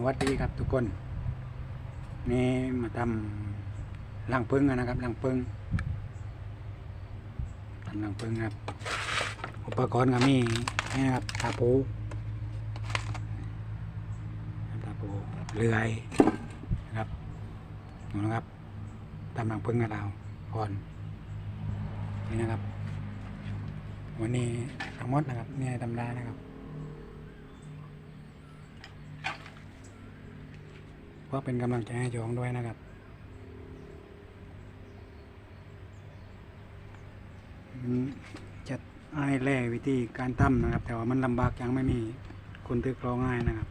สวัสดีครับทุกคน นี่มาทำลังพึ่งนะครับลังพึ่งทำลังพึ่งครับ อุปกรณ์ก็มีนี่นะครับตาปูตาปูเลื่อยนะครับนู่นะครับทำลังพึ่งกับเราก่อนนี่นะครับ วันนี้ทั้งหมดนะครับนี่ยทำได้นะครับ ก็เป็นกำลังใจให้โยองด้วยนะครับจะให้แล่วิธีการทำนะครับ แต่ว่ามันลำบากยังไม่มีคนตื้อกรองง่ายนะครับ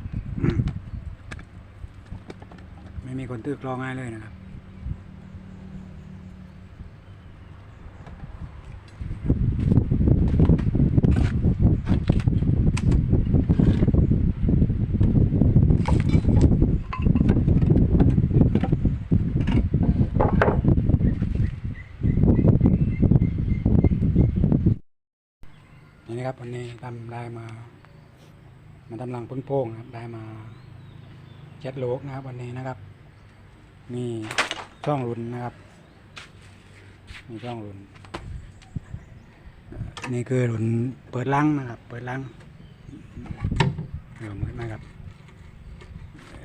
ไม่มีคนตื้อกรองง่ายเลยนะครับ นี่นะ ครับวันนี้ทำได้มามาทำรังพึ่งโป่งนะครับได้มาเจ็ดโลกนะครับ วันนี้นะครับมีช่องรุนนะครับมีช่องรุนนี่คือรุนเปิดลังนะครับ เปิดลังเดี๋ยวมืดนะครับ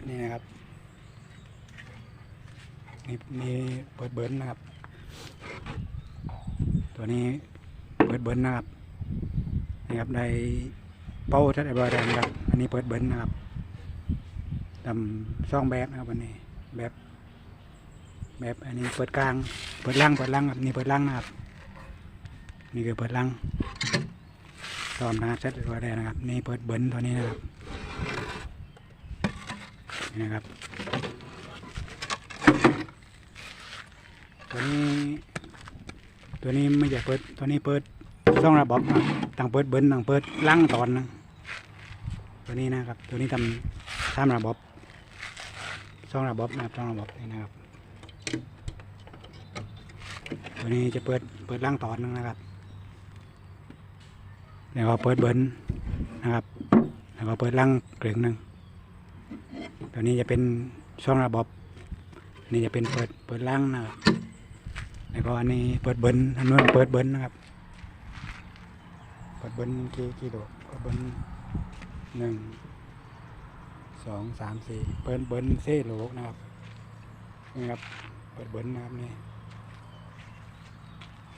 นี่นะครับนี่นี่เปิดเบิ้ลนะครับ ตัวนี้เปิดเบิ้ลนะครับ นะครับได้เป้าทัดเรียบอแล้วนะครับ อันนี้เปิดเบิ้ลนะครับทำช่องแบบนะครับวันนี้แบบแบบอันนี้เปิดกลาง เปิดล่างเปิดล่างครับนี่เปิดล่างนะครับ นี่คือเปิดล่างซ้อมนะครับเสร็จเรียบอแล้วนะครับ นี่เปิดเบิ้ลตัวนี้นะครับนี่นะครับตัวนี้ตัวนี้ไม่ใช่เปิดตัวนี้เปิด ช่องระบบนะต่างเปิดเบิ้ลต่างเปิดล่างตอนนะตัวนี้นะครับ ตัวนี้ทำทำระบบช่องระบบนะครับช่องระบบนี่นะครับ ตัวนี้จะเปิดเปิดล่างตอนนึงนะครับแล้วก็เปิดเบิ้ลนะครับแล้วก็เปิดล่างเกลืองหนึ่งตัวนี้จะเป็นช่องระบบนี่จะเป็นเปิดเปิดล่างนะครับแล้วก็อันนี้เปิดเบิ้ลอันนู้นเปิดเบิ้ลนะครับ เปิดเบิ้ลกี่กี่โดดเปิดบิ้ลหนึ่งสองสามสี่เปิดเบิ้ลเซ่โลกนะครับนี่ครับเปิดเบิ้ลนะครับนี่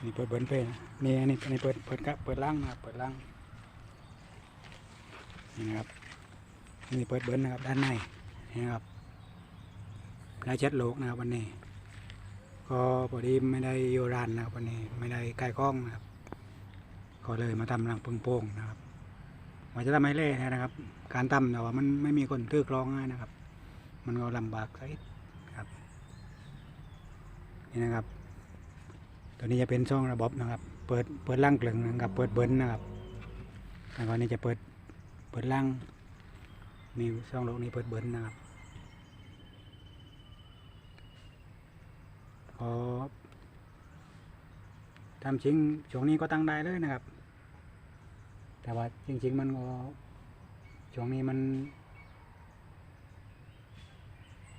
นี่เปิดเบิ้ลเป้นะนี่อันนี้อันนี้เปิดเปิดกะเปิดล่างนะครับเปิดล่างนี่นะครับนี่เปิดเบิ้ลนะครับด้านในนี่นะครับได้เจ็ดโลกนะครับวันนี้ ก็พอดีไม่ได้โยรานนะครับวันนี้ไม่ได้ใกลกล้องนะครับ ก็เลยมาทำรังพึ่งโป่งนะครับว่าจะทำให้เล่นะครับ การทำแต่ว่ามันไม่มีคนถือกรองง่ายนะครับ มันก็ลำบากสักนิดครับนี่นะครับ ตัวนี้จะเป็นช่องระบบนะครับ เปิดเปิดล่างกลึงนะครับเปิดเบิ้ลนะครับแล้วก็นี่จะเปิดเปิดล่างนี่ช่องโลกนี้เปิดเบิ้ลนะครับพอทำจริงช่วงนี้ก็ตั้งได้เลยนะครับ แต่ว่าจริง ๆ มันก็ช่วงนี้มัน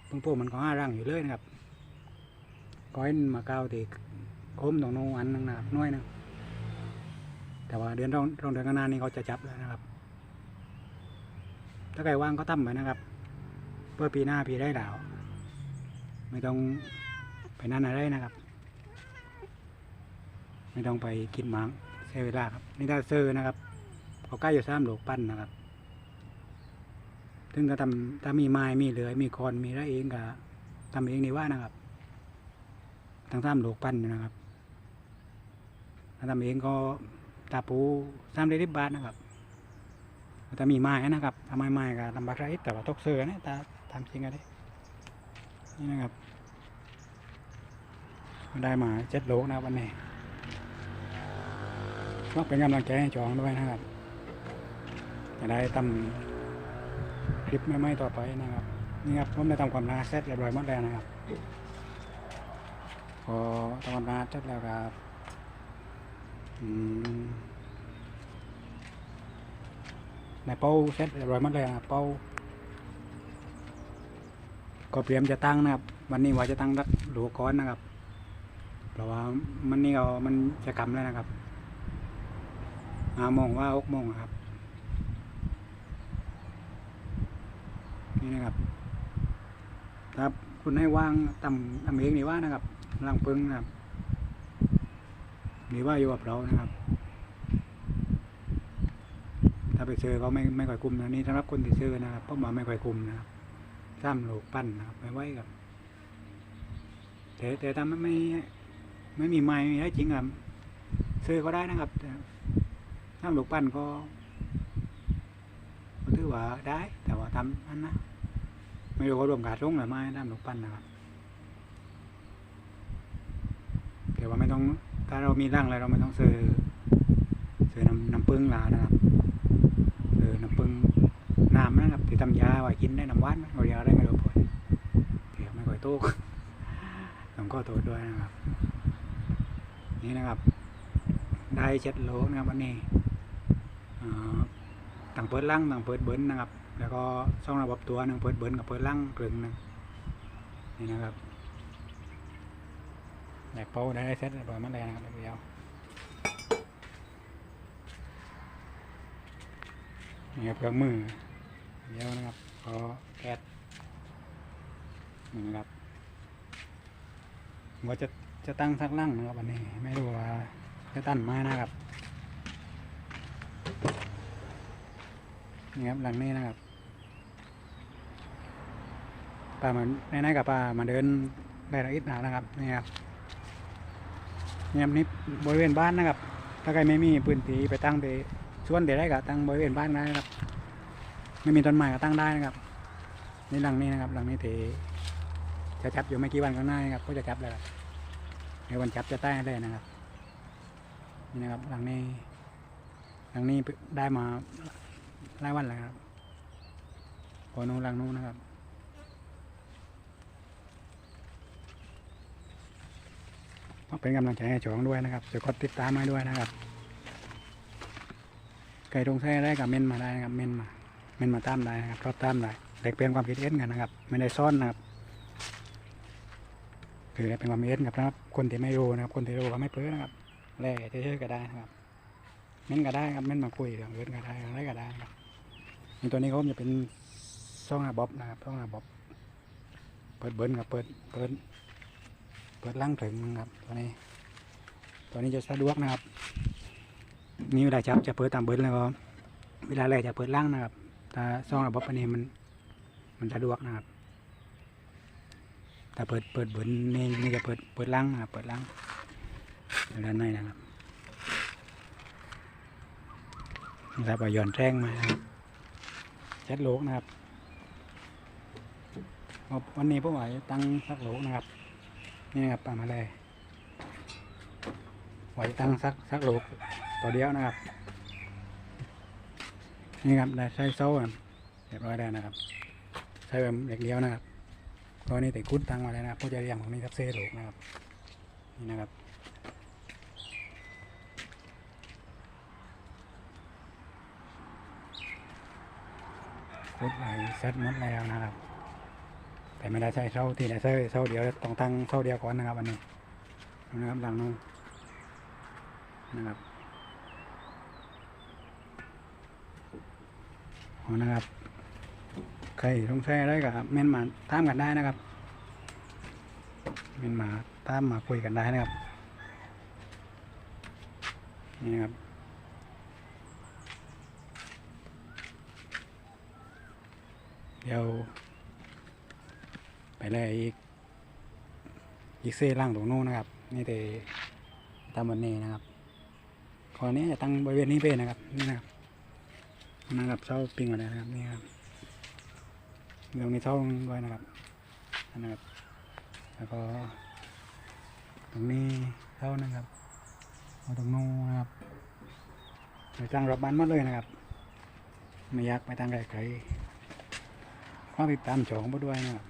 เพิ่งพวกมันก็ห้ารังอยู่เลยนะครับก้อยมาเก้าตีโคมตรงโน้นอันนึงนะครับน้อยหนึงแต่ว่าเดือนรองรองเดือนกันนานี้เขาจะจับแล้วนะครับ ถ้าใครว่างก็ตั้มไปนะครับ เพื่อปีหน้าปีได้ดาว ไม่ต้องไปนั่นอะไรนะครับ ไม่ต้องไปกินหมังเสียเวลาครับนี่ถ้าซื้อนะครับ เขาใกล้อยู่สามโลกปั้นนะครับ ถึงจะทำถ้ามีไม้มีเหลือยมีคอนมีอะไรเองก็ทำเองดีว่านะครับทั้งสามโลกปั้นนะครับถ้าทำเองก็ตาปูสามเดือนบาทนะครับถ้ามีไม้นะครับถ้าไม่ไม้ก็ลำบากไรแต่ว่าตกเสือนะตาทำจริงกันดินี่นะครับได้มาเจ็ดโลนะวันนี้ก็เป็นกำลังใจให้จองด้วยนะครับ จะได้ทำคลิปใหม่ๆต่อไปนะครับ นี่ครับผมได้ทำความนาเสร็จเรียบร้อยหมดแล้วนะครับพอทำความนาเสร็จแล้วครับอในเป้าเสร็จเรียบร้อยหมดแล้วนะครับเป้าก็เตรียมจะตั้งนะครับ วันนี้ว่าจะตั้งรักหลวก้อนนะครับ เพราะว่ามันนี่เอามันจะกำแล้วนะครับห้าโมงว่าหกโมงครับ นี่นะครับถ้าคุณให้ว่างตำตำเองนี่ว่านะครับลังปึงนะครับนี่ว่าอยู่กับเรานะครับ ถ้าไปซื้อเขาไม่ไม่ค่อยคุมนะนี่สำหรับคนที่ซื้อนะครับเพราะว่าไม่ค่อยคุมนะครับซ้ำโลกปั้นนะครับไม่ไหวครับแต่แต่ถ้ามันไม่ไม่มีไม้ไม่ได้จริงครับซื้อก็ได้นะครับแต่ซ้ำโลกปั้นก็ก็ถือว่าได้ แต่ว่าทำอันนะ ไม่รู้ว่ารวมขาดลงหรือไม่ซ้ำโลกปั้นนะครับแต่ว่าไม่ต้อง ถ้าเรามีร่างอะไรเราไม่ต้องซื้อซื้อน้ำน้ำปึ้งลานะครับเออน้ำปึ้งน้ำนะครับที่ทำยาไว้กินได้น้ำวานเราเรียกอะไรไม่รู้พ่ยเดี๋ยวไม่ค่อยโตกต้องก็โตวด้วยนะครับ นี่นะครับ ได้เช็ดโลนะครับวันนี้อ่ต่างเปิดล่างต่างเปิดเบิ้ลนะครับ แล้วก็ช่องระบบตัวหนึ่งเปิดเบิ้ลกับเปิดล่างกลึงหนึ่งนี่นะครับแหลกเป้าได้เซ็ตเรียบร้อยหมาแล้นะครับเดียวนี่ครับเครื่องมือเดียวนะครับก็แก๊สนี่นะครับผมก็จะจะตั้งสักล่างนะครับวันนี้ไม่รู้ว่าจะตั้นมนะครับนี่ครับหลังนี้นะครับ ป้ามันในๆกับป้ามาเดินได้ละอิดหนานะครับนี่ครับนี่ครับนี่บริเวณบ้านนะครับ ถ้าใครไม่มีพื้นที่ไปตั้งไปส่วนเดี๋ยวได้ก็ตั้งบริเวณบ้านได้นะครับ ไม่มีต้นไม้ก็ตั้งได้นะครับนี่หลังนี้นะครับหลังนี้เถจะจับอยู่ไม่กี่วันข้างหน้านะครับก็จะจับแล้วในวันจับจะใต้เลยนะครับนี่นะครับหลังนี้หลังนี้ได้มาหลายวันแล้วครับพอนู้นหลังนู้นนะครับ ก็เป็นกำลังใจให้จองด้วยนะครับจะกดติดตามมาด้วยนะครับ ไก่ตรงแท้ได้กับเม่นมาได้นะครับ เม่นมา เม่นมาตามได้นะครับรอบตามได้แลกเปลี่ยนความคิดเห็นกันนะครับ ไม่ได้ซ่อนนะครับคือเป็นความคิดเห็นกับนะครับ คนที่ไม่รู้นะครับ คนที่รู้ก็ไม่เพ้อนะครับแลกเฉยๆก็ได้นะครับ เม่นก็ได้ครับ เม่นมาคุยเรื่องอื่นก็ได้อะไรก็ได้ครับในตัวนี้เขาจะเป็นซ่องอาบ๊อบนะครับซ่องอาบ๊อบเปิดเบิ้ลกับเปิดเปิด เปิดล่างถึงนะครับตัวนี้ตัวนี้จะสะดวกนะครับนี่เวลาจับจะเปิดตามเบิร์ดแล้วก็เวลาแรกจะเปิดล่างนะครับถ้าซ่องระบบอันนี้มันมันสะดวกนะครับถ้าเปิดเปิดเบิร์ดนี่นี่จะเปิดเปิดล่างนะครับเปิดล่างด้านในนะครับนี่ครับเอหย่อนแจ้งมานะครับเช็ดโลกนะครับวันนี้พวกว่าตั้งสักโลกนะครับ นี่ครับปลามาเลยไหวตั้งสักสักโลกตัวเดียวนะครับ นี่ครับได้ใช้โซ่เรียบร้อยแล้วนะครับ ใช้แบบเล็กเดียวนะครับก็นี่แต่คุดตั้งมาแล้วนะครับผู้จะเรียงของนี่ครับเซ่ลูกนะครับ นี่นะครับคุดไหลเซ็ตหมดแล้วนะครับ แต่ไม่ได้ใช้โซ่ที่ไหนใช้โซ่เดียวต้องตั้งโซ่เดียวก่อนนะครับอันนี้นะครับหลังนู้นนะครับเอนะครับใครสงสัยอะไรกับเม่นมาตามกันได้นะครับเม่นมาตามมาคุยกันได้นะครับนี่นะครับเดี๋ยว เลยอีก อีกเซ่ล่างตรงโน้นนะครับ นี่แต่ตามวันนี้นะครับขอนี้จะตั้งบริเวณนี้เป็นนะครับ นี่นะครับนะครับเช่าปิงอะไรนะครับนี่ครับตรงนี้เช่าไว้นะครับอันนะครับ แล้วก็ตรงนี้เช่านะครับเอาตรงนู้นนะครับไปจ้างรอบบ้านหมดเลยนะครับไม่ยากไปทางไกลๆข้อติดตามจองมาด้วยนะครับ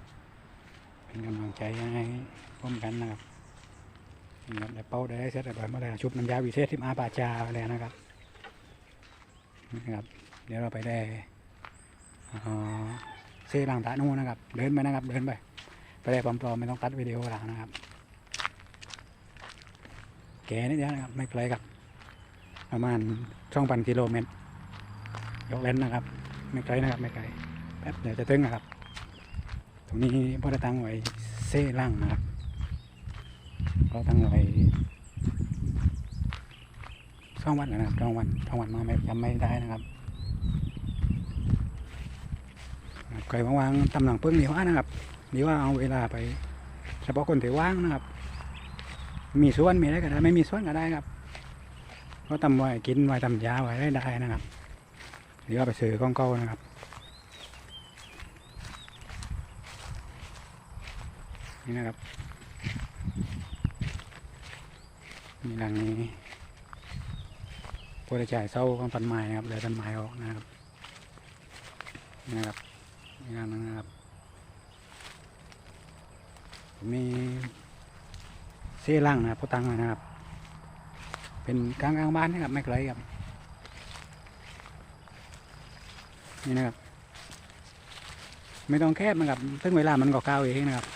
เป็นกำลังใจให้ร่วมกันนะครับนะครับได้เป้าได้เสร็จเรียบร้อยมาแล้วชุบน้ำยาวิเศษที่อาปาจาไปแล้วนะครับนะครับ เดี๋ยวเราไปได้อ่าเซบางตาโน่นะครับ เดินไปนะครับ เดินไป ไปได้ปลอมๆไม่ต้องตัดวิดีโอหลังนะครับ แกนิดเดียวนะครับ ไม่ไกลกับ ประมาณช่องพันกิโลเมตร ยกเล่นนะครับ ไม่ไกลนะครับ ไม่ไกล แป๊บเดี๋ยวจะถึงนะครับ ตรงนี้พ่อได้ตั้งไว้เซ่ล่างนะครับก็ตั้งไว้ช่องวันนะครับช่องวันช่องวันมาไม่จำไม่ได้นะครับใครว่างๆตำหลังเพิ่งดีว่านะครับดีว่าเอาเวลาไปเฉพาะคนที่ว่างนะครับ มีส่วนมีอะไรก็ได้ไม่มีส่วนก็ได้ครับก็ทำไว้กินไว้ทำยาไว้ได้ได้นะครับ หรือว่าไปซื้อของเก่านะครับ นี่นะครับ มีหลังนี้ผู้ได้จ่ายเศร้าของต้นไม้นะครับเหลือต้นไม้ออกนะครับนี่นะครับนี่หลังนึงนะครับมีเสีล่างนะครับพอตังนะครับ เป็นกลางกลางๆบ้านนะครับไม่ไกลครับนี่นะครับ ไม่ต้องแคบนะครับซึ่งเวลามันก็ก้าวเองนะครับ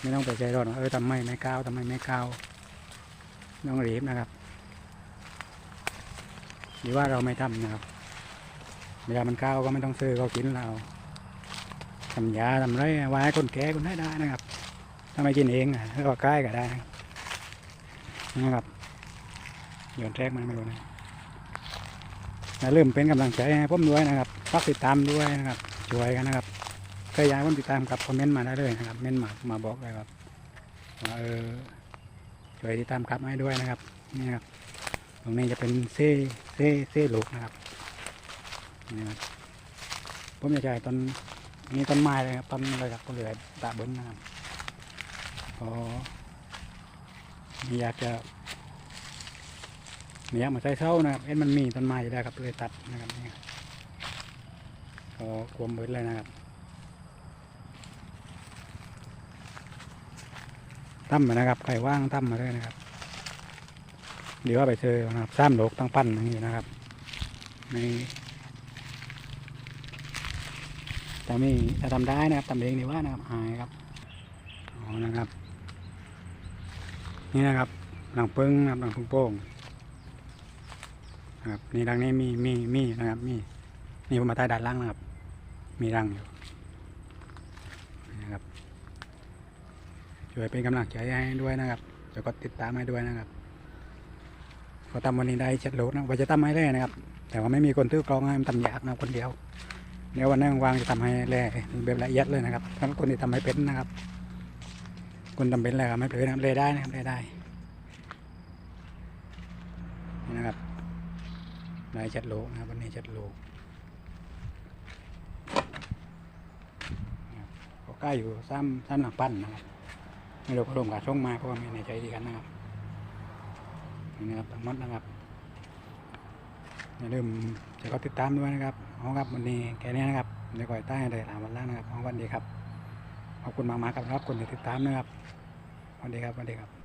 ไม่ต้องไปใจร้อนว่าเออทำไมไม่ก้าวทำไมไม่ก้าวต้องรีบนะครับ หรือว่าเราไม่ทำนะครับเวลามันก้าวก็ไม่ต้องซื้อเขากินเราทำยาทำไรไว้คนแก่คนได้ได้นะครับถ้าไม่กินเองอะก็ใกล้ก็ได้นะครับนะครับโยนแทรกมาไม่รู้นะอย่าลืมเป็นกำลังใจให้ผมด้วยนะครับฝากติดตามด้วยนะครับช่วยกันนะครับ ใครอยากให้ผมติดตามกับคอมเมนต์มาได้เลยนะครับเม้นต์มามาบอกเลยครับว่าเออช่วยติดตามกลับมาให้ด้วยนะครับนี่ครับตรงนี้จะเป็นเซ่เซ่เซ่ลูกนะครับนี่ครับผมอยากจะให้ต้นมีต้นไม้เลยครับต้นอะไรครับก็เหลือตาบิ้ลนะครับพออยากจะไม่อยากมาใส่เส้านะครับเอ็นมันมีต้นไม้อยู่แล้วครับเลยตัดนะครับนี่ครับก็ควมเบิดเลยนะครับ ตั้มมานะครับใครว่างตั้มมาเลยนะครับ เดี๋ยวว่าไปเจอนะครับซ้ำโลกตั้งปั้นอย่างนี้นะครับในแต่ไม่จะทำได้นะครับทำเองดีว่านะครับอายครับอ๋อนะครับ นี่นะครับหลังปึ้งนะครับหลังพึ่งโป้งนะครับนี่ดังนี้มีมีมีนะครับมีนี่ผมมาใต้ด้านล่างนะครับ มีรังอยู่นี่นะครับ ช่วยเป็นกำลังใจให้ด้วยนะครับแล้วก็ติดตามให้ด้วยนะครับก็ทำวันนี้ได้เจ็ดโลนะว่าจะทำให้แร่นะครับ แต่ว่าไม่มีคนตื้อกรองให้มันทำยากนะคนเดียวเดี๋ยววันนั้นวางจะทำให้แร่แบบละเอียดเลยนะครับสำหรับคนที่ทำให้เป็นนะครับ คนทำเป็นอะไรครับไม่เป็นนะครับเลยได้นะครับเลยได้นี่นะครับได้จัดโลนะครับวันนี้จัดโลนะครับก็ใกล้อยู่ซ้ำซ้ำหลังปั้นนะครับ ไม่รู้ก็รวมกับช่องมาเพราะว่าไม่ในใจดีกันนะครับนี่นะครับทั้งหมดนะครับอย่าลืมจะก็ติดตามด้วยนะครับเอาครับวันนี้แค่นี้นะครับเดี๋ยวก่อยใต้เลยหลาวันล่างนะครับเอาวันดีครับขอบคุณมากๆครับครับคนที่ติดตามนะครับวันดีครับวันดีครับ